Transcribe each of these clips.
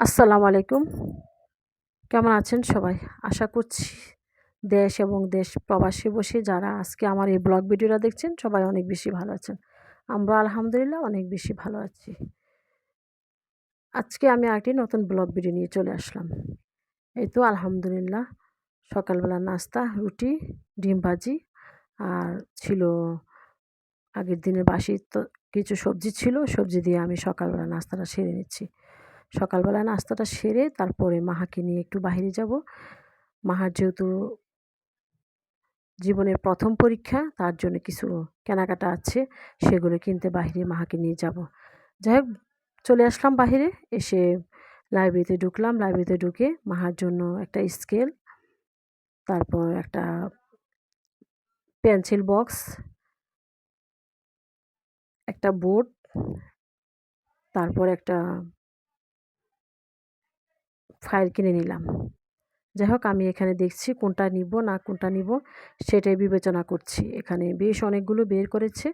আসসালামু আলাইকুম। কেমন আছেন সবাই? আশা করছি দেশ এবং দেশ প্রবাসী বসে যারা আজকে আমার এই ব্লগ ভিডিওটা দেখছেন সবাই অনেক বেশি ভালো আছেন। আমরা আলহামদুলিল্লাহ অনেক বেশি ভালো আছি। আজকে আমি আরেকটি নতুন ব্লগ ভিডিও নিয়ে চলে আসলাম। এই তো আলহামদুলিল্লাহ সকালবেলা নাস্তা, রুটি, ডিম ভাজি আর ছিল আগের দিনের বাসি তো কিছু সবজি ছিল, সবজি দিয়ে আমি সকালবেলা নাস্তাটা সেরে নিচ্ছি। সকালবেলা নাস্তাটা সেরে তারপরে মাহাকে নিয়ে একটু বাহিরে যাব। মাহার যেহেতু জীবনের প্রথম পরীক্ষা, তার জন্য কিছু কেনাকাটা আছে, সেগুলো কিনতে বাহিরে মাহাকে নিয়ে যাব। যাই হোক, চলে আসলাম বাহিরে, এসে লাইব্রেরিতে ঢুকলাম। লাইব্রেরিতে ঢুকে মাহার জন্য একটা স্কেল, তারপর একটা পেন্সিল বক্স, একটা বোর্ড, তারপর একটা ফাইল কিনে নিলাম। যাই হোক আমি এখানে দেখছি কোনটা নিব, না কোনটা নিব, সেটাই বিবেচনা করছি। এখানে বেশ অনেকগুলো বের করেছে।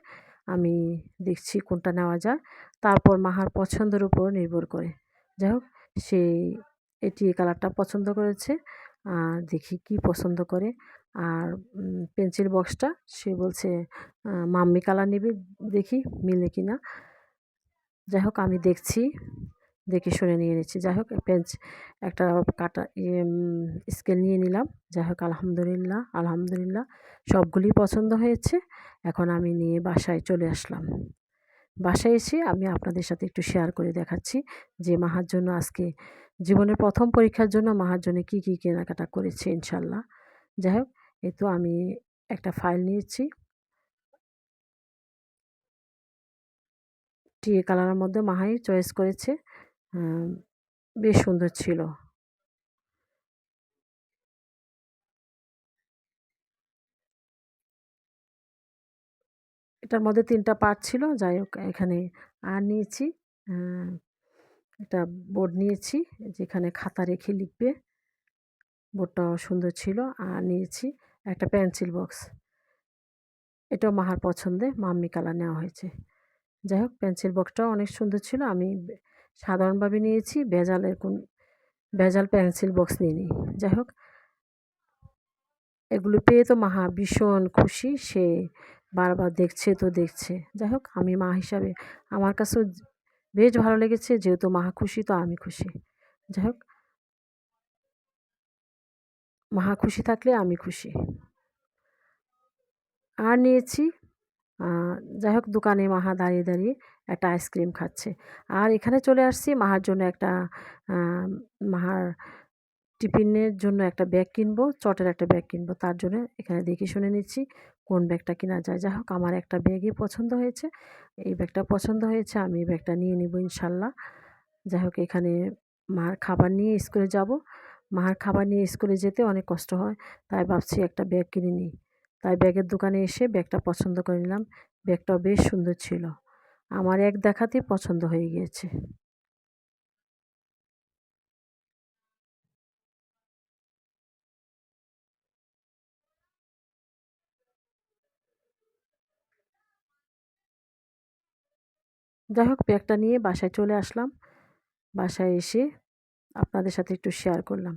আমি দেখছি কোনটা নেওয়া যায়। তারপর মাহার পছন্দের উপর নির্ভর করে। যাই হোক সে এটি কালারটা পছন্দ করেছে। আর দেখি কি পছন্দ করে। আর পেন্সিল বক্সটা, সে বলছে মাম্মি কালার নেবে, দেখি মিলে কি না যাই হোক আমি দেখছি দেখে শুনে নিয়ে নিচ্ছি। যাই হোক পেঞ্চ একটা কাটা স্কেল নিয়ে নিলাম। যাই হোক, আলহামদুলিল্লাহ আলহামদুলিল্লাহ সবগুলি পছন্দ হয়েছে। এখন আমি নিয়ে বাসায় চলে আসলাম। বাসায় এসে আমি আপনাদের সাথে একটু শেয়ার করে দেখাচ্ছি যে মাহার জন্য আজকে জীবনের প্রথম পরীক্ষার জন্য মাহার জন্য কী কী কেনাকাটা করেছে, ইনশাল্লাহ। যাই হোক, এই তো আমি একটা ফাইল নিয়েছি। টিয়ে কালারের মধ্যে মাহাই চয়েস করেছে। বেশ সুন্দর ছিল। এটার মধ্যে তিনটা পার্ট ছিল, যাই হোক, এখানে আর নিয়েছি একটা বোর্ড নিয়েছি, যেখানে খাতা রেখে লিখবে। বোর্ডটাও সুন্দর ছিল, আর নিয়েছি একটা পেন্সিল বক্স এটাও মাহার পছন্দে মাম্মি কালার নেওয়া হয়েছে। যাই হোক পেন্সিল বক্সটাও অনেক সুন্দর ছিল, আমি সাধারণভাবে নিয়েছি, ভেজালের কোন, ভেজাল পেন্সিল বক্স নিয়ে নিই যাই হোক, এগুলো পেয়ে তো মাহা ভীষণ খুশি, সে বারবার দেখছে তো দেখছে। যাই হোক, আমি মা হিসাবে আমার কাছেও বেশ ভালো লেগেছে, যেহেতু মাহা খুশি তো আমি খুশি। যাই হোক মাহা খুশি থাকলে আমি খুশি। আর নিয়েছি যাই হোক দোকানে মাহা দাঁড়িয়ে দাঁড়িয়ে একটা আইসক্রিম খাচ্ছে। আর এখানে চলে আসছি মাহার জন্য একটা মাহার টিফিনের জন্য একটা ব্যাগ কিনবো, চটের একটা ব্যাগ কিনবো। তার জন্য এখানে দেখে শুনে নিচ্ছি কোন ব্যাগটা কেনা যায়। যাই হোক আমার একটা ব্যাগই পছন্দ হয়েছে। এই ব্যাগটা পছন্দ হয়েছে, আমি এই ব্যাগটা নিয়ে নিব ইনশাল্লাহ। যাই হোক এখানে মার খাবার নিয়ে স্কুলে যাব। মার খাবার নিয়ে স্কুলে যেতে অনেক কষ্ট হয়। তাই ভাবছি একটা ব্যাগ কিনে নিই। তাই ব্যাগের দোকানে এসে ব্যাগটা পছন্দ করে নিলাম। ব্যাগটাও বেশ সুন্দর ছিল। আমার এক দেখাতেই পছন্দ হয়ে গিয়েছে। যাই হোক, ব্যাগটা নিয়ে বাসায় চলে আসলাম। বাসায় এসে আপনাদের সাথে একটু শেয়ার করলাম।